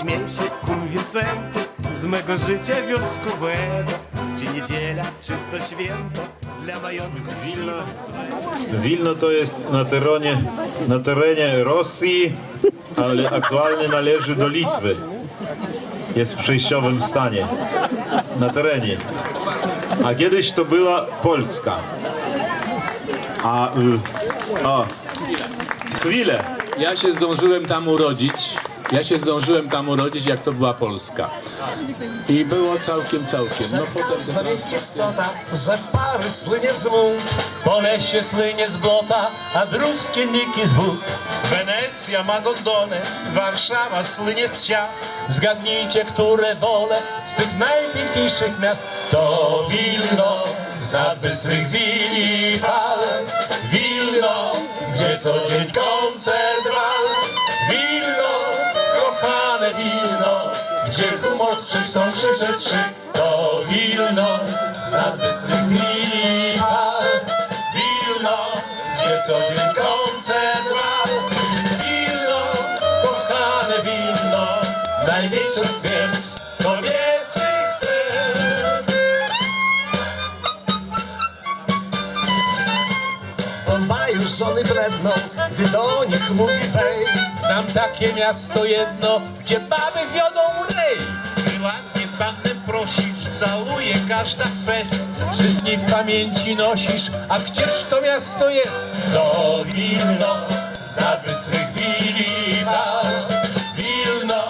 śmiej się, kum Wincenty, z mego życia wioskowego. Czy niedziela, czy to święto, Wilna. Wilno to jest na terenie, na terenie Rosji, ale aktualnie należy do Litwy. Jest w przejściowym stanie. Na terenie. A kiedyś to była Polska. A, y, o, chwilę. Ja się zdążyłem tam urodzić. Ja się zdążyłem tam urodzić, jak to była Polska. I było całkiem, całkiem. No potem Każda wieś istota, że pary słynie z łuk. Po lesie słynie z błota, a druskienniki z wód. Wenecja ma gondolę, Warszawa słynie z ciast. Zgadnijcie, które wolę z tych najpiękniejszych miast. To Wilno, z nad bystrych wili fal. Wilno, gdzie co dzień koncert wal. Kochane Wilno, gdzie humor z trzy są krzyże trzy. To Wilno, z nad bystrych wili fal. Wilno, gdzie co dzień koncert wal. Wilno, kochane Wilno, największy z kobiecych serc. Już żony bledną, gdy do nich mówi bej. Znam takie miasto jedno, gdzie baby wiodą rej. Gdy ładnie pannę prosisz, całuje każda fest. Żydni w pamięci nosisz, a gdzież to miasto jest? To Wilno, na bystrych wili fal. Wilno,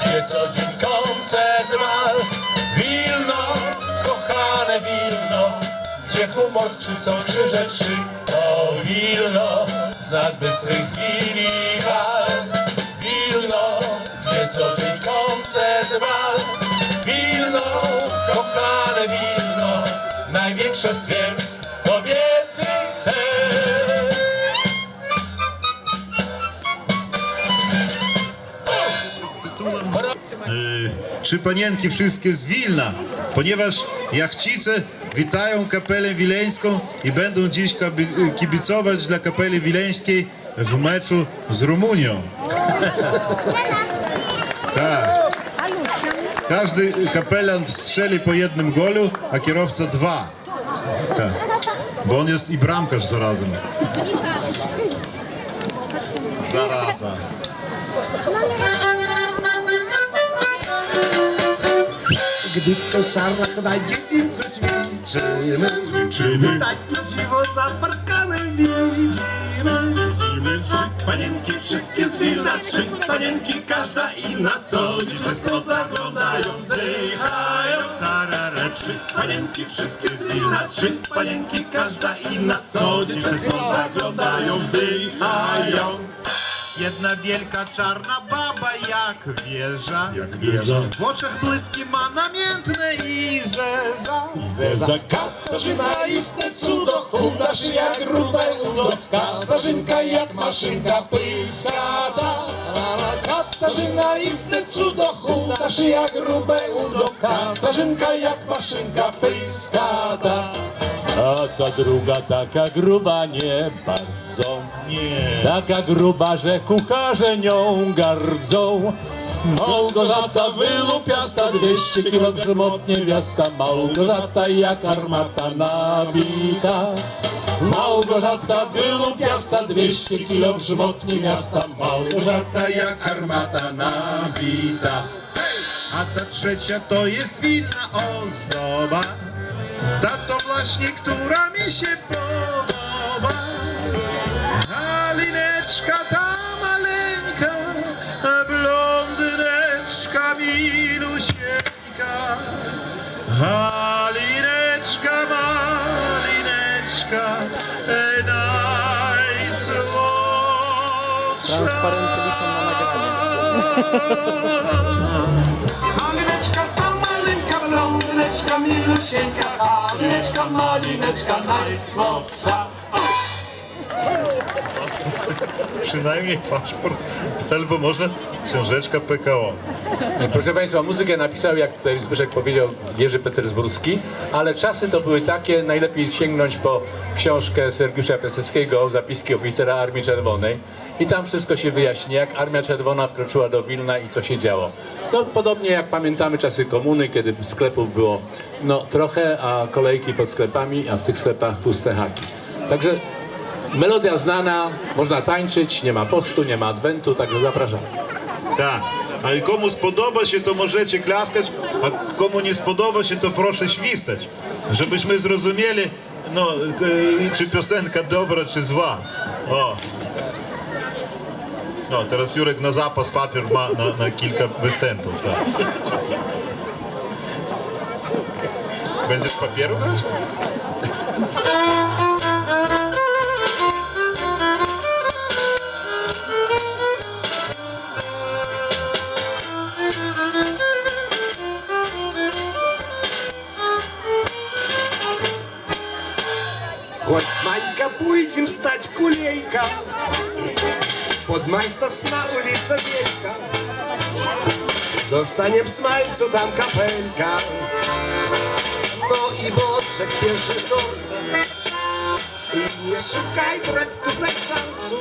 gdzie co dzień koncert wal. Wilno, kochane Wilno, gdzie humor trzy są trzy. To Wilno, z bystrych wili fal. Z twierdz kobiecych serc. Trzy panienki wszystkie z Wilna, ponieważ jachcice witają kapelę wileńską i będą dziś kibicować dla kapeli wileńskiej w meczu z Rumunią. Tak. Każdy kapelant strzeli po jednym golu, a kierowca dwa. Tak. Bo on jest i bramkarz zarazem. Zaraza. Gdy w koszarach na dziedzińcu ćwiczymy, Czyny. takie dziwo za parkanem widzimy. Panienki wszystkie z Wilna, trzy panienki, każda inna, co dziś bez panienki wszystkie z Wilna, trzy panienki, każda inna, co dziś bez pozaglądają, wzdychają. Jedna wielka czarna baba jak wieża. Jak wieża. W oczach błyski ma namiętne i zeza. Zeza Katarzyna istne cudo, chuda się jak grube udo. Katarzynka jak maszynka pyskata. Katarzyna istne cudo, chuda się jak grube udo. Katarzynka jak maszynka pyskata. A ta druga taka gruba nie bardzo. Nie. Taka gruba, że kucharze nią gardzą. Małgorzata wylupiasta, 200 kilo grzmotnie wiasta. Małgorzata jak armata nabita. Małgorzata wylupiasta, 200 kilo grzmotnie miasta. Małgorzata jak armata nabita. A ta trzecia to jest winna ozdoba. Ta to właśnie, która mi się podoba. Milusieńka. Halineczka, malineczka, e, najsłodsza. Malineczka, ta maleńka blondyneczka, milusieńka, malineczka, malineczka, najsłodsza. Przynajmniej paszport, albo może książeczka PKO. Proszę Państwa, muzykę napisał, jak tutaj Zbyszek powiedział, Jerzy Petersburski, ale czasy to były takie, najlepiej sięgnąć po książkę Sergiusza Piaseckiego, zapiski oficera Armii Czerwonej i tam wszystko się wyjaśni, jak Armia Czerwona wkroczyła do Wilna i co się działo. No, podobnie jak pamiętamy czasy komuny, kiedy sklepów było no, trochę, a kolejki pod sklepami, a w tych sklepach puste haki. Także melodia znana, można tańczyć, nie ma postu, nie ma adwentu, także zapraszam. Tak. Ale komu spodoba się, to możecie klaskać, a komu nie spodoba się, to proszę świstać. Żebyśmy zrozumieli, no, czy piosenka dobra, czy zła. O. No, teraz Jurek na zapas papier ma na, na kilka występów. Tak. Będziesz papieru brać? Хоть с Манька будем стать кулейка, Под майстас на улице Велька. Достанем смальцу, там капелька, No i boczek pierwszy sort. I nie szukaj, brać tutaj szansu,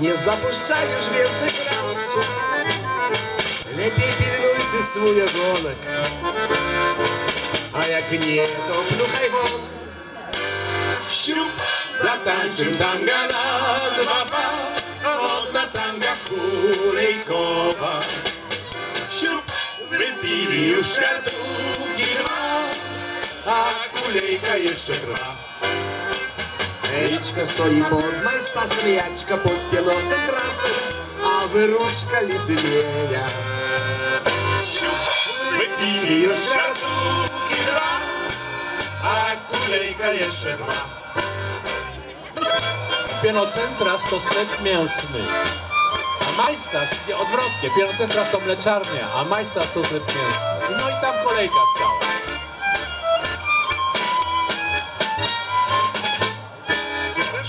Nie zapuszczaj już więcej gransu. Lepiej pilnuj ty swój ogonek, A jak nie, to pluchaj won. Siup, zatańczym tanga na dwa pa, modna tanga kulejkowa. Siup, wypili już światłki dwa, a kulejka jeszcze trwa. Річка стоїть под майстасом, ячка под піноцем трасом, а вирушка літименя. Siup, wypili już światłki dwa, a kulejka jeszcze trwa. Pienocentras to sklep mięsny. A Majstas, nie, odwrotnie, Pienocentras to mleczarnia, a Majstas to sklep mięsny. No i tam kolejka stała.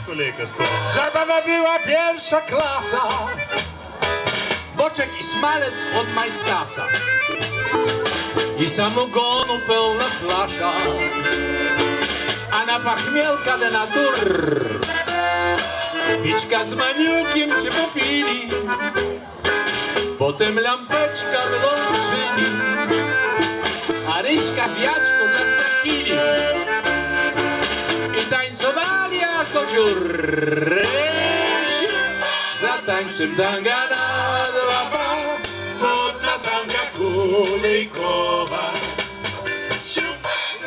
Kolejka stała. Zabawa była pierwsza klasa. Boczek i smalec od Majstasa. I samogonu pełna flasza. A na pachmielka de natur. Pićka z maniukiem się popili. Potem lampeczka wyłączyli. A ryśka z jaczką nastawili. I tańcowali jako dziury. Zatańczym tanga na dwa pa. Modna tanga kulejkowa.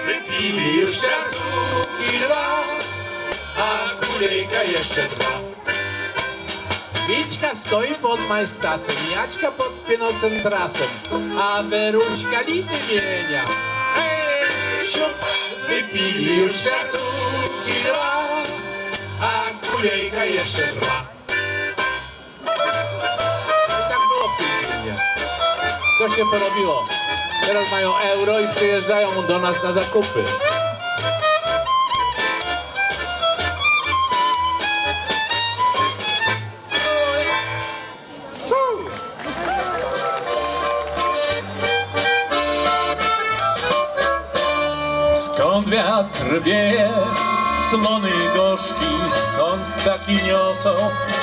Wypili już światłki dwa, a kulejka jeszcze trwa. Wiczka stoi pod majstasem, Jaćka pod pienocentrasem, a Weruśka lity mienia. Ej, siup, wypili już światłki dwa, a kulejka jeszcze trwa. I tak było w tym filmie. Co się porobiło? Teraz mają euro i przyjeżdżają do nas na zakupy. Słony i gorzki, skąd taki niosą?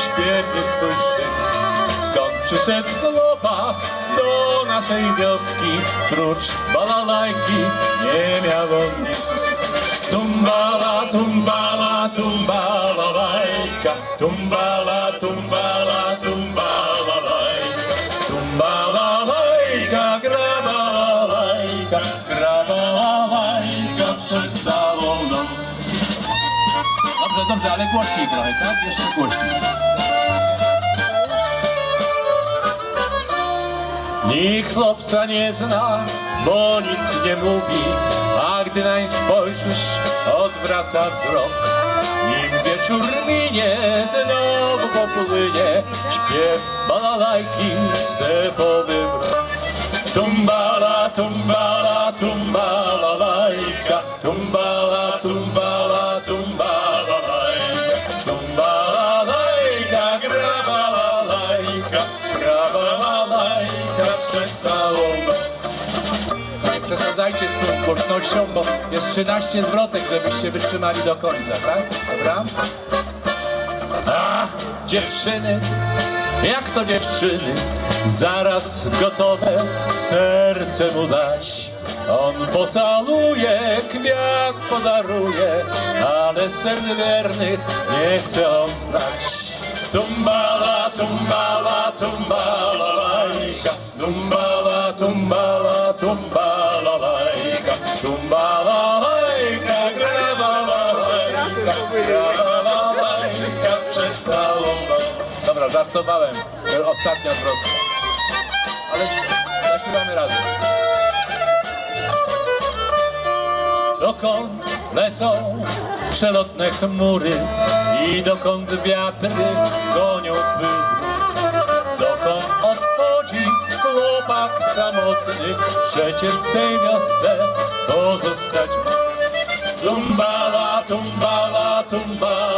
Śpiewny swój szyk? Skąd przyszedł chłopak do naszej wioski, prócz balalajki nie miał on nic. Tumbala, tumbala, tumbala lajka, tumbala, tumbala Dobrze, ale głośniej trochę, tak? Jeszcze głośniej. Nikt chłopca nie zna, bo nic nie mówi, a gdy nań spojrzysz, odwraca wzrok. Nim wieczór minie, znowu popłynie śpiew balalajki stepowy mrok. Tumbala, tumbala, tumbala lajka, tumbala, tumbala, głośnością, bo jest 13 zwrotek, żebyście wytrzymali do końca, tak? Dobra? A, dziewczyny, jak to dziewczyny, zaraz gotowe serce mu dać. On pocaluje, kwiat podaruje, ale sen wiernych nie chce on znać. Tumbala, tumbala, tumbala, lajka, tumbala, tumbala, tumbala, lajka przez całą noc. Dobra, żartowałem. Ostatnia zwrotka. Ale zaśpiewamy razem. Dokąd lecą przelotne chmury i dokąd wiatry gonią pył. Dokąd odchodzi chłopak samotny, przecież w tej wiosce pozostać ma. Tumbala, tumbala, tumbala,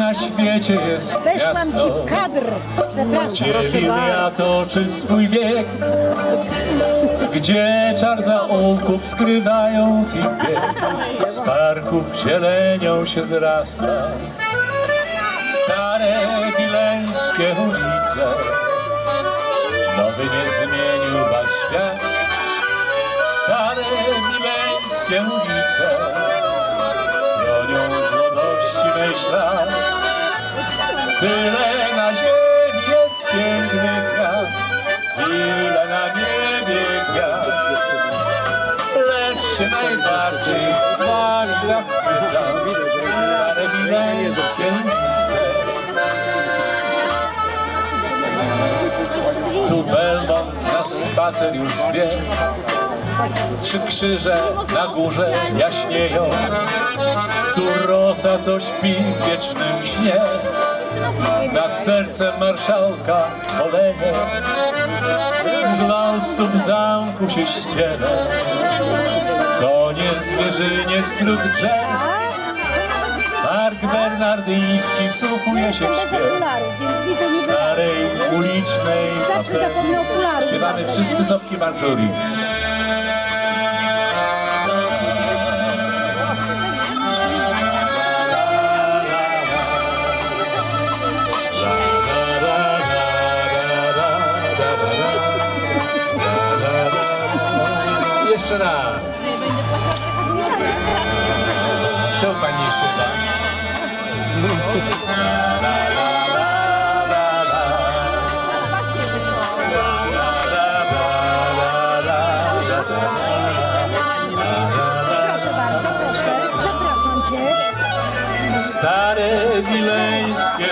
na świecie jest miasto, ci w kadr. Przepraszam. gdzie Wilia toczy swój bieg, gdzie czar zaułków skrywając ich bieg, z parków zielenią się zrasta. Stare wileńskie ulice, nowy nie zmienił was świat. Stare wileńskie ulice, młodości myśla. Tyle na ziemi jest pięknych gwiazd, ile na niebie gwiazd. Lecz się najbardziej wami zachwycam, stare wileńskie. Tu Belmont na spacer już zwie, Trzy krzyże na górze jaśnieją, tu rosa co śpi w wiecznym śnie. Nad sercem marszałka oleje, z laustów zamku się ściele. Konie zwierzynie wśród drzew, Park Bernardyński wsłuchuje się w niby... starej ulicznej. Śpiewamy wszyscy sopki Marjorie. Jeszcze raz. Czemu pani nie śpiewa? Proszę bardzo, proszę. Zapraszam cię. Stare wileńskie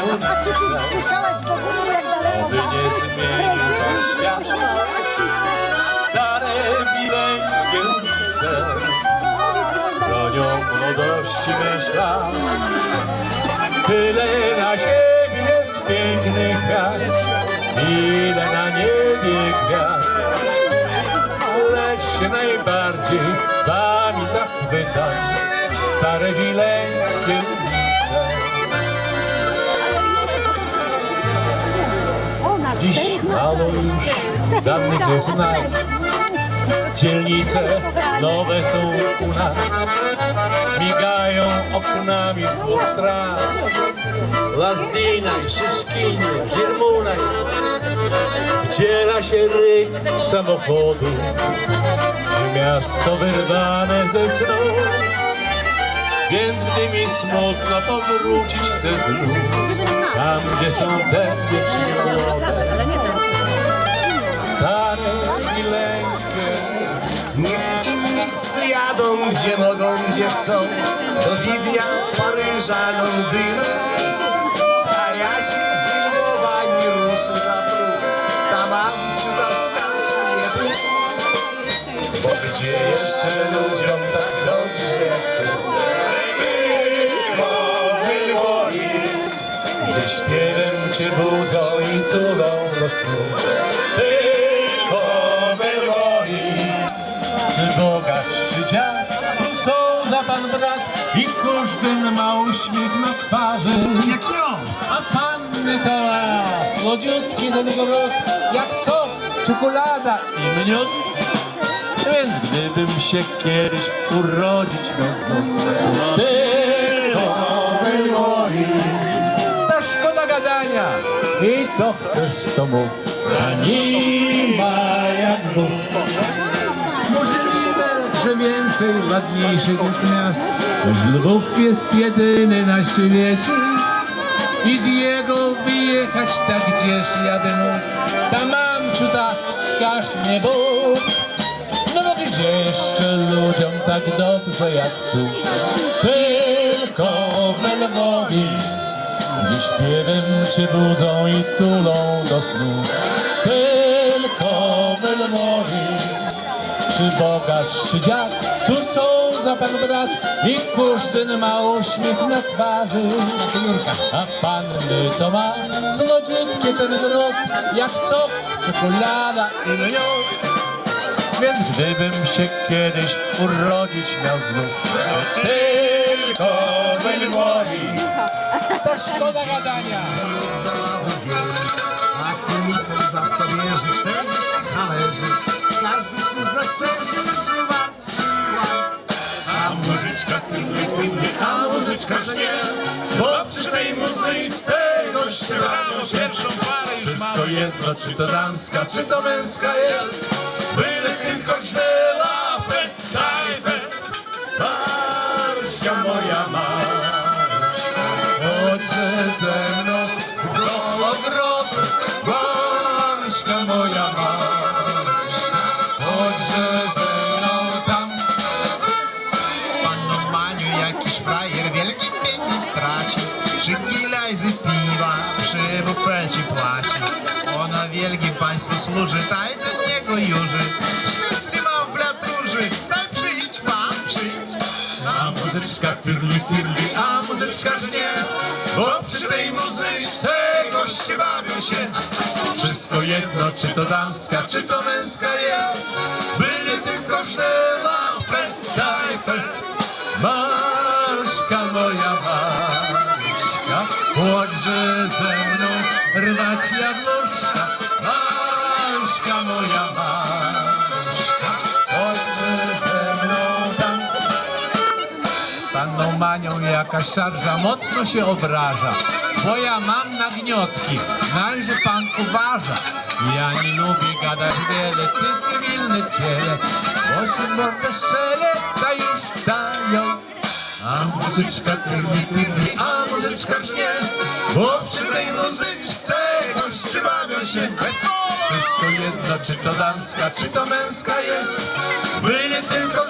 młodości myśla Tyle na ziemi jest pięknych gwiazd Ile na niebie gwiazd. Lecz się najbardziej wami zachwycam. Stare wileńskie Dziś mało już dawnych jest nas Dzielnice nowe są u nas. Migają oknami z dwóch tras. Lazdinaj, Szyszkinaj, Żirmunaj Wdziela się ryk samochodów W miasto wyrwane ze snu. Więc gdy mi smutno powrócić chcę znów Tam gdzie są te wieczne młode Stare wileńskie Niech inni jadą gdzie mogą, gdzie chcą. Do Widnia, Paryża, Londynu A ja się z Lwowa nie ruszę za próg. Tam mam ciuta skaszuje Bo gdzie jeszcze ludziom tak dobrze jak tu Gdzie śpiewem cię budzą i tulą do snu każdy ma uśmiech na twarzy. Jak ją A panny to ma słodziutki ten grób, jak sok, czekolada i miód. Więc gdybym się kiedyś urodzić miał tylko wymoli. Ta szkoda gadania i co chcesz to mów, a nie ma jak Bóg. Więcej ładniejszych jest miast, Lwów jest jedyny na świecie. I z jego wyjechać tak gdzież jadę mu, tam mam ciuta, wskaż mnie Bóg. No bo gdzie jeszcze ludziom tak dobrze jak tu? Tylko w Lwowie, gdzie śpiewem cię budzą i tulą do snu. Czy bogacz, czy dziad, tu są za pan brat i kuzyn ma uśmiech na twarzy. A panny to ma słodziutkie ten grób, jak sok, czekolada i miód. Więc gdybym się kiedyś urodzić miał znów, tylko w Lwowie, to szkoda gadania. A to za to wierzyć też należy Każdy przyzna szczerze, że walczyła A muzyczka tymnie, tymnie, a muzyczka że nie. Bo przy tej muzyczce goście mają pierwszą parę już Wszystko jedno, czy to damska, czy to męska jest. Byle tylko fest Maryśka moja Maryśka służy, taj do niego juży Sznycli ma w blaturzy, daj przyjdź pan, przyjdź A muzyczka tyrli, tyrli, a muzyczka żnie. Bo przy tej muzyczce goście bawią się Wszystko jedno, czy to damska, czy to męska jest. Byli tylko żela, festa i fest Jakaś szarża mocno się obraża, bo ja mam nagniotki, najże pan uważa. Ja nie lubię gadać wiele, ty cywilny ciele, się mordę szczele, ta już dają. A muzyczka tyrli, A muzyczka żnie, bo przy tej muzyczce goście bawią się wesoło wszystko jedno, czy to damska, czy to męska jest. Byli tylko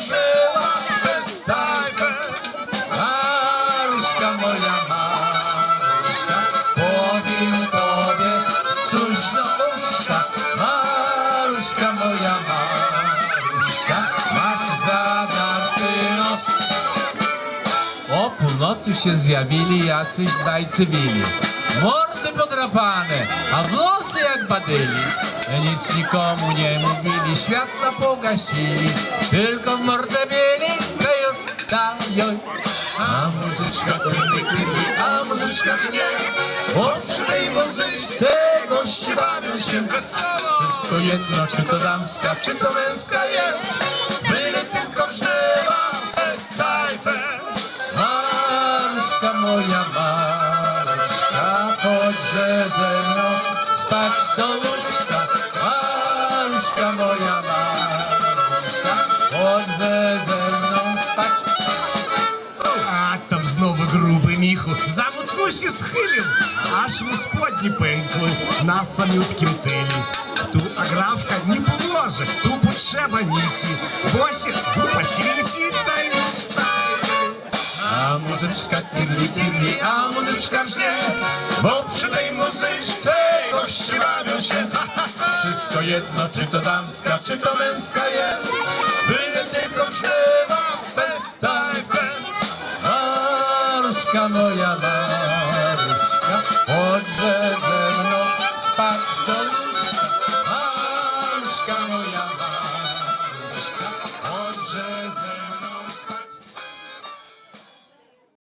się zjawili jacyś dwaj cywili. Mordy podrapane, a włosy jak badyli. Nic nikomu nie mówili, światła pogasili. Tylko w mordę mieli, to już dają. A muzyczka tymi, tymi, a muzyczka Bo przy tej muzyczce goście bawią się wesoło Wszystko jedno, czy to damska, Czy to męska jest? Byle tylko i fest Maruszka moja Maruszka, chodźże ze mną spać do łóżka. Maruszka moja Maruszka, chodźże ze mną spać. А там знову грубий міху за моцності схилів, аж му сподні пенькли на самюткім тилі. Ту аграфка не поможе. Боже, ту потреба ніці, Босі, посвісі та й устає. A muzyczka tyrli, a muzyczka rżnie Bo przy tej muzyczce goście bawią się. Wszystko jedno, czy to damska, czy to męska jest. Byle tylko śpiewa